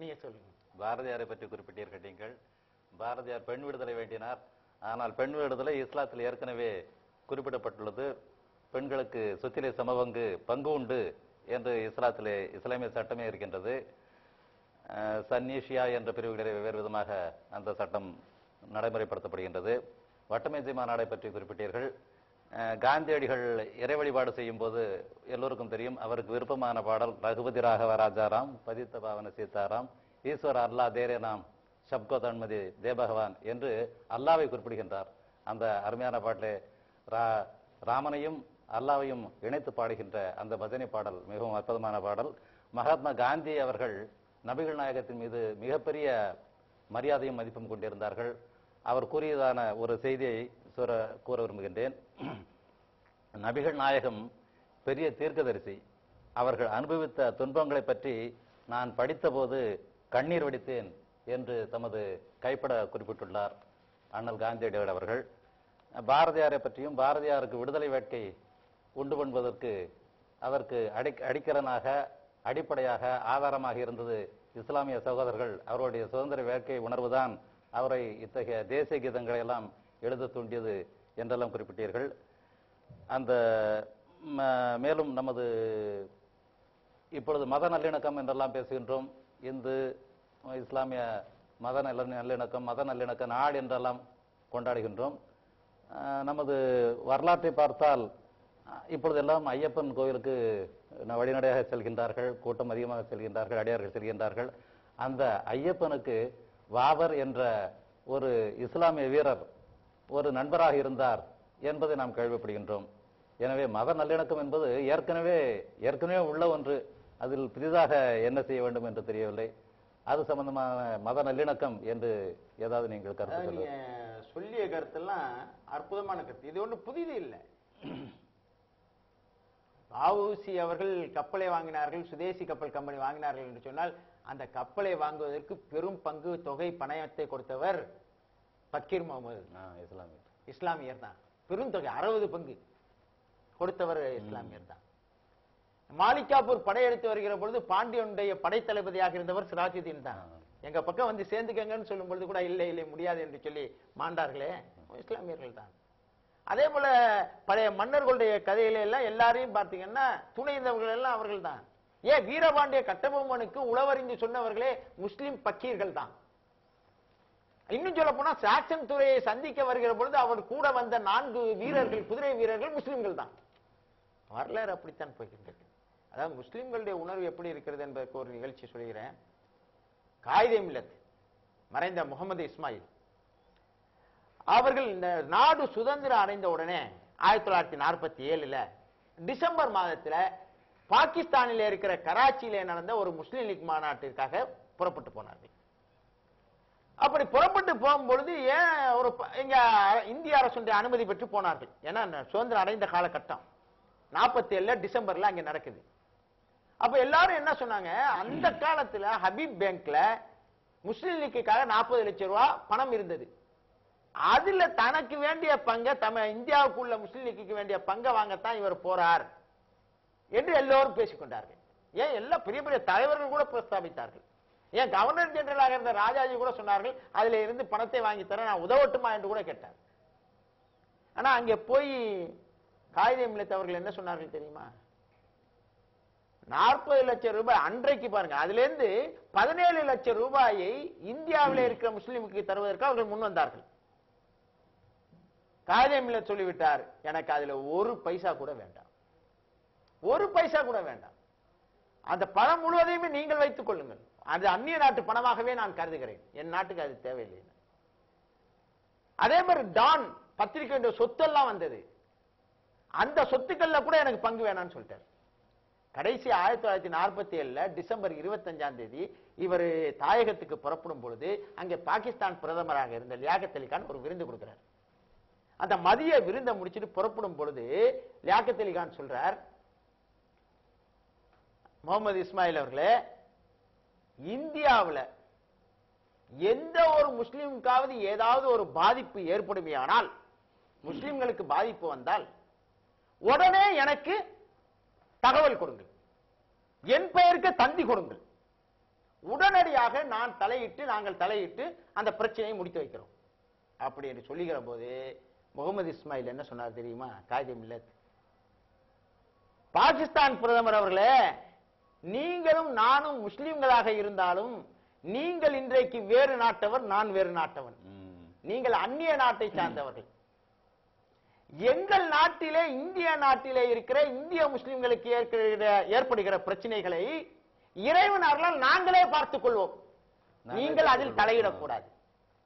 நீங்க சொல்லுங்க. பாரதியாரை பற்றி குறிப்பிட்டீர்கள் நீங்கள் பாரதியார் பெண் விடுதலை வேண்டினார். ஆனால் பெண் விடுதலை இஸ்லாத்தில் ஏற்கனவே குறிப்பிடப்பட்டுள்ளது. பெண்களுக்கு சொத்திலே சமபங்கு பங்கு உண்டு என்று இஸ்லாத்திலே இஸ்லாமிய சட்டமே இருக்கின்றது. சன்னிஷியா சன்னீஷியா என்ற பிரிவுகளை வெவ்வேறு விதமாக அந்த சட்டம் நடைமுறைப்படுத்தப்படுகின்றது. வட்டமேஜை மாநாடை பற்றி குறிப்பிட்டீர்கள். காந்தியடிகள் இறை வழிபாடு செய்யும் போது எல்லோருக்கும் தெரியும் அவருக்கு விருப்பமான பாடல் ரகுபதி ராகவ ராஜாராம் பதித்த பாவன சீதாராம் ஈஸ்வர அல்லா தேரே நாம் சப்கோ தன்மதி தேபகவான் என்று அல்லாவை குறிப்பிடுகின்றார். அந்த அருமையான பாட்டிலே ரா ராமனையும் அல்லாவையும் இணைத்து பாடுகின்ற அந்த பஜனை பாடல் மிகவும் அற்புதமான பாடல். மகாத்மா காந்தி அவர்கள் நபிகள் நாயகத்தின் மீது மிகப்பெரிய மரியாதையும் மதிப்பும் கொண்டிருந்தார்கள். அவர் கூறியதான ஒரு செய்தியை சொல்ல கூற விரும்புகின்றேன். நபிகள் நாயகம் பெரிய தீர்க்கதரிசி. அவர்கள் அனுபவித்த துன்பங்களை பற்றி நான் படித்தபோது கண்ணீர் வடித்தேன் என்று தமது கைப்பட குறிப்பிட்டுள்ளார் அண்ணல் காந்தியடிகள் அவர்கள். பாரதியாரை பற்றியும் பாரதியாருக்கு விடுதலை வேட்கை உண்டு பண்ணுவதற்கு அவருக்கு அடி அடிக்கிறனாக அடிப்படையாக ஆதாரமாக இருந்தது இஸ்லாமிய சகோதரர்கள். அவருடைய சுதந்திர வேட்கை உணர்வுதான் அவரை இத்தகைய தேசிய கீதங்களை எல்லாம் எழுத தூண்டியது என்றெல்லாம் குறிப்பிட்டீர்கள். அந்த ம- மேலும் நமது இப்பொழுது மத நல்லிணக்கம் என்றெல்லாம் பேசுகின்றோம். இந்து இஸ்லாமிய மத நல்ல நல்லிணக்கம் மத நல்லிணக்க நாடு என்றெல்லாம் கொண்டாடுகின்றோம். நமது வரலாற்றை பார்த்தால் இப்பொழுதெல்லாம் ஐயப்பன் கோயிலுக்கு வழிநடையாக செல்கின்றார்கள் கூட்டம் அதிகமாக செல்கின்றார்கள் அடியார்கள் செல்கின்றார்கள். அந்த ஐயப்பனுக்கு வாவர் என்ற ஒரு இஸ்லாமிய வீரர் ஒரு நண்பராக இருந்தார் என்பதை நாம் கேள்விப்படுகின்றோம். எனவே மத நல்லிணக்கம் என்பது ஏற்கனவே ஏற்கனவே உள்ள ஒன்று. அதில் புதிதாக என்ன செய்ய வேண்டும் என்று தெரியவில்லை. அது சம்பந்தமான மத நல்லிணக்கம் என்று ஏதாவது நீங்கள் கருத்து சொல்லிய கருத்தெல்லாம் அற்புதமான கருத்து. இது ஒண்ணு புதிது இல்லை. வஉசி அவர்கள் கப்பலை வாங்கினார்கள் சுதேசி கப்பல் கம்பெனி வாங்கினார்கள் என்று சொன்னால் அந்த கப்பலை வாங்குவதற்கு பெரும் பங்கு தொகை பணயத்தை கொடுத்தவர் பக்கீர் முகமது. ஆ, இஸ்லாமிய இஸ்லாமியர் தான். பெருந்தொகை அறுபது பங்கு கொடுத்தவர் இஸ்லாமியர் தான். மாலிகாப்பூர் படையெடுத்து வருகிற பொழுது பாண்டியனுடைய படைத்தளபதியாக இருந்தவர் சிராஜுதீன் தான். எங்க பக்கம் வந்து சேர்ந்துக்கங்கன்னு சொல்லும் பொழுது கூட இல்லை இல்லை முடியாது என்று சொல்லி மாண்டார்களே. இஸ்லாமியர்கள் தான். அதே போல பழைய மன்னர்களுடைய கதையில எல்லாம் எல்லாரையும் பார்த்தீங்கன்னா துணை இருந்தவர்கள் எல்லாம் அவர்கள் தான். ஏன் வீரபாண்டிய கட்டபொம்மனுக்கு உளவறிந்து சொன்னவர்களே முஸ்லிம் பக்கீர்கள் தான். இன்னும் சொல்ல போனா சாக்சன் துறையை சந்திக்க வருகிற பொழுது அவர் கூட வந்த நான்கு வீரர்கள் குதிரை வீரர்கள் முஸ்லிம்கள் தான். வரலாறு அப்படித்தான் போகின்றது அதாவது முஸ்லிம்களுடைய உணர்வு எப்படி இருக்கிறது என்பதற்கு ஒரு நிகழ்ச்சி சொல்கிறேன். காயிதே மில்லத் மறைந்த முகமது இஸ்மாயில். அவர்கள் இந்த நாடு சுதந்திரம் அடைந்த உடனே ஆயிரத்தி தொள்ளாயிரத்தி நாற்பத்தி ஏழுல டிசம்பர் மாதத்தில் பாகிஸ்தானில் இருக்கிற கராச்சியிலே நடந்த ஒரு முஸ்லீம் லீக் மாநாட்டிற்காக புறப்பட்டு போனார்கள். அப்படி புறப்பட்டு போகும்பொழுது ஏன் ஒரு ப- எங்க இந்திய அரசுடைய அனுமதி பெற்று போனார்கள்? ஏன்னா சுதந்திரம் அடைந்த காலகட்டம். நாற்பத்தி ஏழுல டிசம்பர்ல அங்க நடக்குது. அப்ப எல்லாரும் என்ன சொன்னாங்க? அந்த காலத்துல ஹபீப் பேங்க்ல முஸ்லீம் லீக்குக்காக நாற்பது லட்சம் ரூபாய் பணம் இருந்தது. அதுல தனக்கு வேண்டிய பங்கை தம இந்தியாவுக்குள்ள முஸ்லீம் லீக்குக்கு வேண்டிய பங்கை வாங்கத்தான் இவர் போறார் என்று எல்லோரும் பேசிக்கொண்டார்கள். ஏன் எல்லா பெரிய பெரிய தலைவர்கள் கூட பிரஸ்தாபித்தார்கள். ஏன் கவர்னர் ஜெனரலாக இருந்த ராஜாஜி கூட சொன்னார்கள் அதுல இருந்து பணத்தை வாங்கி தர நான் உதவட்டுமா? என்று கூட கேட்டார். ஆனா அங்கே போய் காகிதம் இல்லத்து அவர்கள் என்ன சொன்னார்கள் தெரியுமா? நாற்பது லட்சம் ரூபாய் அன்றைக்கு பாருங்க அதுல இருந்து பதினேழு லட்சம் ரூபாயை இந்தியாவில் இருக்கிற முஸ்லிமுக்கு தருவதற்கு அவர்கள் முன் வந்தார்கள். காகிதம் இல்ல சொல்லிவிட்டார் எனக்கு அதுல ஒரு பைசா கூட வேண்டாம். ஒரு பைசா கூட வேண்டாம். அந்த பணம் முழுவதையுமே நீங்கள் வைத்துக் கொள்ளுங்கள். அது அந்நிய நாட்டு பணமாகவே நான் கருதுகிறேன். என் நாட்டுக்கு அது தேவையில்லை. அதே மாதிரி டான் பத்திரிகை சொத்தெல்லாம் வந்தது. அந்த சொத்துக்கள்ல கூட எனக்கு பங்கு வேணாம்னு சொல்லிட்டார். கடைசி ஆயிரத்தி தொள்ளாயிரத்தி நாற்பத்தி ஏழுல டிசம்பர் இருபத்தஞ்சாம் தேதி இவர் தாயகத்துக்கு புறப்படும் பொழுது அங்கே பாகிஸ்தான் பிரதமராக இருந்த லியாகத் அலிகான் ஒரு விருந்து கொடுக்கிறார். அந்த மதிய விருந்தை முடிச்சுட்டு புறப்படும் பொழுது லியாகத் அலிகான் சொல்றார் முகமது இஸ்மாயில் அவர்களே இந்தியாவுல எந்த ஒரு முஸ்லிமுக்காவது ஏதாவது ஒரு பாதிப்பு ஏற்படுமையானால் முஸ்லிம்களுக்கு பாதிப்பு வந்தால் உடனே எனக்கு தகவல் கொடுங்கள். என் பெயருக்கு தந்தி கொடுங்கள். உடனடியாக நான் தலையிட்டு நாங்கள் தலையிட்டு அந்த பிரச்சனையை முடித்து வைக்கிறோம். அப்படி என்று சொல்லுகிற போது முகமது இஸ்மாயில் என்ன சொன்னார் தெரியுமா? காய்தே மில்லத் பாகிஸ்தான் பிரதமர் அவர்களே நீங்களும் நானும் முஸ்லிம்களாக இருந்தாலும் நீங்கள் இன்றைக்கு வேறு நாட்டவர் நான் வேறு நாட்டவன். நீங்கள் அந்நிய நாட்டை சார்ந்தவர்கள். எங்கள் நாட்டிலே இந்திய நாட்டிலே இருக்கிற இந்திய முஸ்லிம்களுக்கு ஏற்படுகிற பிரச்சனைகளை இறைவன் அருளால் நாங்களே பார்த்துக் கொள்வோம். நாங்களே அதில் தலையிடக்கூடாது.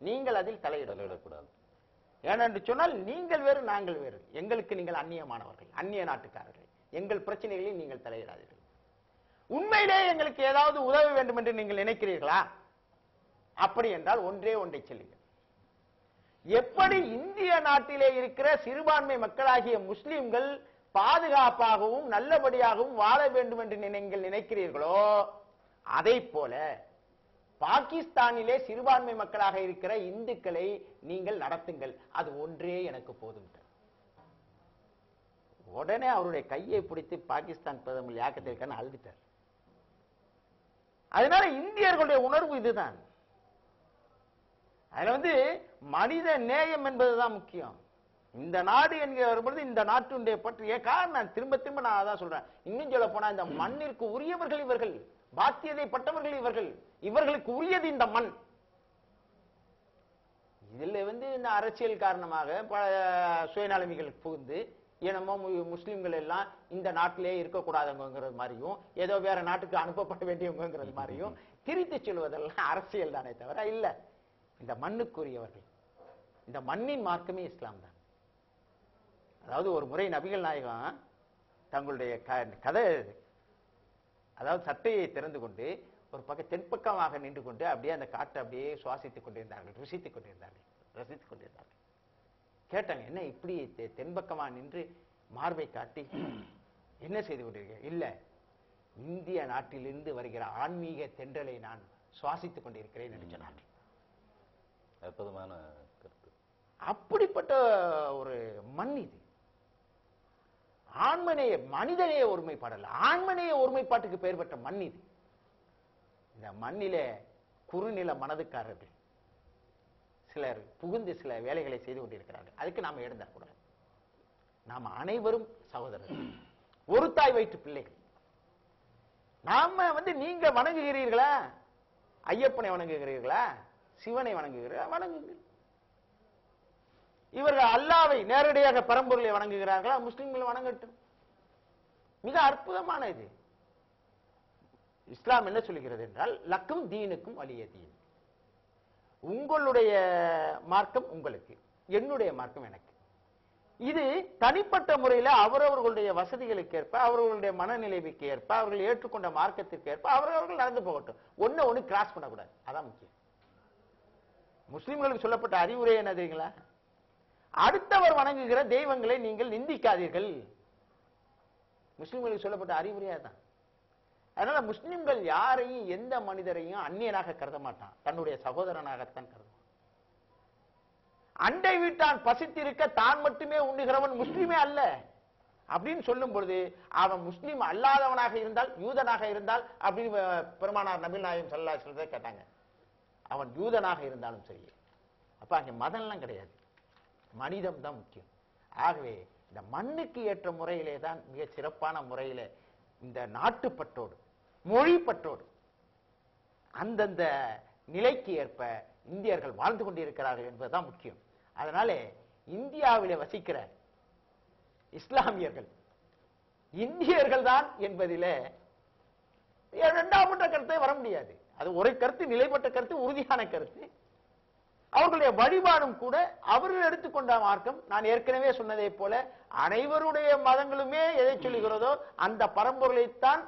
நீங்கள் அதில் தலையிட தலையிடக்கூடாது. ஏனென்று சொன்னால் நீங்கள் வேறு நாங்கள் வேறு. எங்களுக்கு நீங்கள் அந்நியமானவர்கள் அந்நிய நாட்டுக்காரர்கள். எங்கள் பிரச்சனைகளில் நீங்கள் தலையிடாதீர்கள். உண்மையிலே எங்களுக்கு ஏதாவது உதவ வேண்டும் என்று நீங்கள் நினைக்கிறீர்களா? அப்படி என்றால் ஒன்றே ஒன்றை சொல்லுங்கள். எப்படி இந்திய நாட்டிலே இருக்கிற சிறுபான்மை மக்களாகிய முஸ்லிம்கள் பாதுகாப்பாகவும் நல்லபடியாகவும் வாழ வேண்டும் என்று நீங்கள் நினைக்கிறீர்களோ? அதை போல பாகிஸ்தானிலே சிறுபான்மை மக்களாக இருக்கிற இந்துக்களை நீங்கள் நடத்துங்கள். அது ஒன்றே எனக்கு போதும். உடனே அவருடைய கையை பிடித்து பாகிஸ்தான் பிரதமர் யாக்கத்திற்கான அழுதுட்டார். அதனால இந்தியர்களுடைய உணர்வு இதுதான். அதுல வந்து மனித நேயம் என்பதுதான் முக்கியம். இந்த நாடு என்கிற வரும்பொழுது இந்த நாட்டுடைய பற்றிய காரணம் நான் திரும்ப திரும்ப நான் அதான் சொல்றேன். இன்னும் சொல்ல போனா இந்த மண்ணிற்கு உரியவர்கள் இவர்கள் பாத்தியதை பட்டவர்கள் இவர்கள் இவர்களுக்கு உரியது இந்த மண். இதுல வந்து இந்த அரசியல் காரணமாக பல சுயநலமிகள் புகுந்து என்னமோ மு- எல்லாம் இந்த நாட்டிலே இருக்கக்கூடாதவங்கிறது மாதிரியும் ஏதோ வேற நாட்டுக்கு அனுப்பப்பட வேண்டியவங்கிறது மாதிரியும் திரித்து சொல்வதெல்லாம் அரசியல் தானே தவிர இல்ல. இந்த மண்ணுக்குரியவர்கள். இந்த மண்ணின் மார்க்கமே இஸ்லாம் தான். அதாவது ஒரு முறை நபிகள் நாயகம் தங்களுடைய க- கதை அதாவது சட்டையை திறந்து கொண்டு ஒரு பக்கம் தென்பக்கமாக நின்று கொண்டு அப்படியே அந்த காற்றை அப்படியே சுவாசித்துக் கொண்டிருந்தார்கள் ருசித்துக் கொண்டிருந்தார்கள் ரசித்துக் கொண்டிருந்தார்கள். கேட்டாங்க என்ன இப்படி தென்பக்கமா நின்று மார்பை காட்டி என்ன செய்து கொண்டிருக்க? இல்ல இந்திய நாட்டிலிருந்து வருகிற ஆன்மீக தென்றலை நான் சுவாசித்துக் கொண்டிருக்கிறேன் என்று சொன்னார்கள் அற்புதமான கருத்து. அப்படிப்பட்ட ஒரு மண் இது. ஆண்மனைய மனிதநேய ஒருமைப்பாடல் ஆண்மனைய ஒருமைப்பாட்டுக்கு பெயர் பெற்ற மண் இது. இந்த மண்ணிலே குறுநில மனதுக்காரர்கள். சிலர் புகுந்து சில வேலைகளை செய்து கொண்டிருக்கிறார்கள். அதுக்கு நாம எழுந்தக்கூடாது நாம் அனைவரும் சகோதரர்கள். ஒரு தாய் வயிற்று பிள்ளைகள். நாம வந்து நீங்க வணங்குகிறீர்களா? ஐயப்பனை வணங்குகிறீர்களா? சிவனை வணங்குகிறீர்களா? வணங்குங்கள். இவர்கள் அல்லாவை நேரடியாக பரம்பொருளை வணங்குகிறார்களா? முஸ்லிம்கள் வணங்கட்டும். மிக அற்புதமான இது. இஸ்லாம் என்ன சொல்லுகிறது என்றால் லக்கும் தீனுக்கும் வலிய தீன். உங்களுடைய மார்க்கம் உங்களுக்கு என்னுடைய மார்க்கம் எனக்கு. இது தனிப்பட்ட முறையில் அவரவர்களுடைய வசதிகளுக்கு ஏற்ப அவர்களுடைய மனநிலைமைக்கு ஏற்ப அவர்கள் ஏற்றுக்கொண்ட மார்க்கத்திற்கு ஏற்ப அவரவர்கள் நடந்து போகட்டும். ஒண்ணு ஒண்ணு கிராஸ் பண்ணக்கூடாது. அதான் முக்கியம். முஸ்லிம்களுக்கு சொல்லப்பட்ட அறிவுரை என்ன தெரியுங்களா? அடுத்தவர் வணங்குகிற தெய்வங்களை நீங்கள் நிந்திக்காதீர்கள். முஸ்லிம்களுக்கு சொல்லப்பட்ட அறிவுரையா தான் அதனால முஸ்லிம்கள் யாரையும் எந்த மனிதரையும் அந்நியனாக கருத மாட்டான். தன்னுடைய சகோதரனாகத்தான் கருதுவான். அண்டை வீட்டான் பசித்திருக்க தான் மட்டுமே உண்ணுகிறவன் முஸ்லிமே அல்ல. அப்படின்னு சொல்லும் பொழுது அவன் முஸ்லீம் அல்லாதவனாக இருந்தால் யூதனாக இருந்தால் அப்படின்னு பெருமானார் நபில் நாயம் சல்லா சொல்றதை கேட்டாங்க. அவன் யூதனாக இருந்தாலும் சரி. அப்ப அங்க மதம்லாம் கிடையாது. மனிதம் தான் முக்கியம். ஆகவே இந்த மண்ணுக்கு ஏற்ற முறையிலே தான் மிக சிறப்பான முறையில இந்த நாட்டுப்பற்றோடு மொழிப்பற்றோடு அந்தந்த நிலைக்கு ஏற்ப இந்தியர்கள் வாழ்ந்து கொண்டிருக்கிறார்கள் என்பதுதான் முக்கியம். அதனாலே இந்தியாவிலே வசிக்கிற இஸ்லாமியர்கள் இந்தியர்கள் தான் என்பதிலே இரண்டாம் கருத்தை வர முடியாது. அது ஒரு கருத்து நிலைப்பட்ட கருத்து உறுதியான கருத்து. அவர்களுடைய வழிபாடும் கூட அவர்கள் எடுத்துக்கொண்ட மார்க்கம். நான் ஏற்கனவே சொன்னதை போல அனைவருடைய மதங்களுமே எதை சொல்லுகிறதோ அந்த பரம்பொருளைத்தான்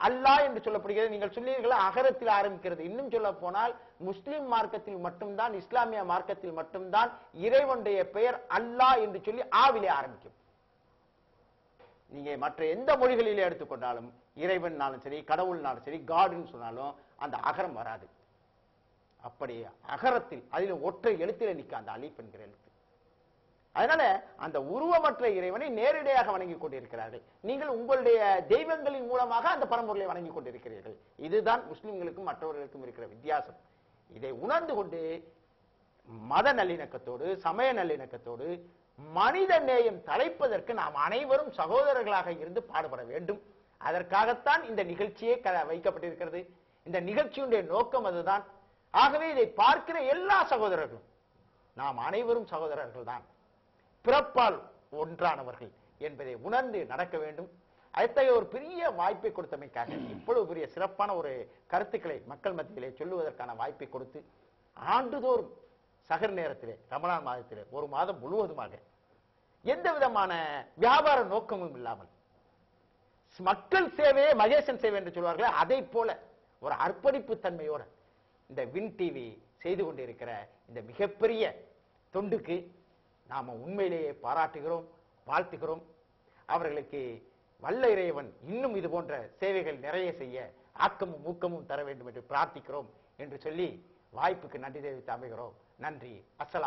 அல்லாஹ் என்று சொல்லப்படுகிறது. நீங்கள் சொன்னீர்கள் அகரத்தில் ஆரம்பிக்கிறது. இன்னும் சொல்ல போனால் முஸ்லிம் மார்க்கத்தில் மட்டும்தான் இஸ்லாமிய மார்க்கத்தில் மட்டும்தான் இறைவனுடைய பெயர் அல்லாஹ் என்று சொல்லி ஆவிலே ஆரம்பிக்கும். நீங்க மற்ற எந்த மொழிகளிலே எடுத்துக்கொண்டாலும் இறைவன்னாலும் சரி கடவுள்னாலும் சரி காடுன்னு சொன்னாலும் அந்த அகரம் வராது. அப்படி அகரத்தில் அதில் ஒற்றை எழுத்தில நிற்க அந்த அலிப் என்கிற எழுத்து அதனால அந்த உருவமற்ற இறைவனை நேரடியாக வணங்கி கொண்டிருக்கிறார்கள். நீங்கள் உங்களுடைய தெய்வங்களின் மூலமாக அந்த பரம்பொருளை வணங்கி கொண்டிருக்கிறீர்கள். இதுதான் முஸ்லிம்களுக்கும் மற்றவர்களுக்கும் இருக்கிற வித்தியாசம். இதை உணர்ந்து கொண்டு மத நல்லிணக்கத்தோடு சமய நல்லிணக்கத்தோடு மனித நேயம் தலைப்பதற்கு நாம் அனைவரும் சகோதரர்களாக இருந்து பாடுபட வேண்டும். அதற்காகத்தான் இந்த நிகழ்ச்சியே க- வைக்கப்பட்டிருக்கிறது. இந்த நிகழ்ச்சியுடைய நோக்கம் அதுதான். ஆகவே இதை பார்க்கிற எல்லா சகோதரர்களும் நாம் அனைவரும் சகோதரர்கள் தான் பிறப்பால் ஒன்றானவர்கள் என்பதை உணர்ந்து நடக்க வேண்டும். அத்தகைய ஒரு பெரிய வாய்ப்பை கொடுத்தமைக்காக இவ்வளவு பெரிய சிறப்பான ஒரு கருத்துக்களை மக்கள் மத்தியிலே சொல்லுவதற்கான வாய்ப்பை கொடுத்து ஆண்டுதோறும் சகர் நேரத்திலே ரமலான் மாதத்திலே ஒரு மாதம் முழுவதுமாக எந்த விதமான வியாபார நோக்கமும் இல்லாமல் மக்கள் சேவையே மகேசன் சேவை என்று சொல்வார்களே அதை போல ஒரு அர்ப்பணிப்பு தன்மையோட இந்த வின் டிவி செய்து கொண்டிருக்கிற இந்த மிகப்பெரிய தொண்டுக்கு நாம உண்மையிலேயே பாராட்டுகிறோம் வாழ்த்துகிறோம். அவர்களுக்கு வல்ல இறைவன் இன்னும் இது போன்ற சேவைகள் நிறைய செய்ய ஆக்கமும் ஊக்கமும் தர வேண்டும் என்று பிரார்த்திக்கிறோம் என்று சொல்லி வாய்ப்புக்கு நன்றி தெரிவித்து அமைகிறோம். நன்றி. அசலாம்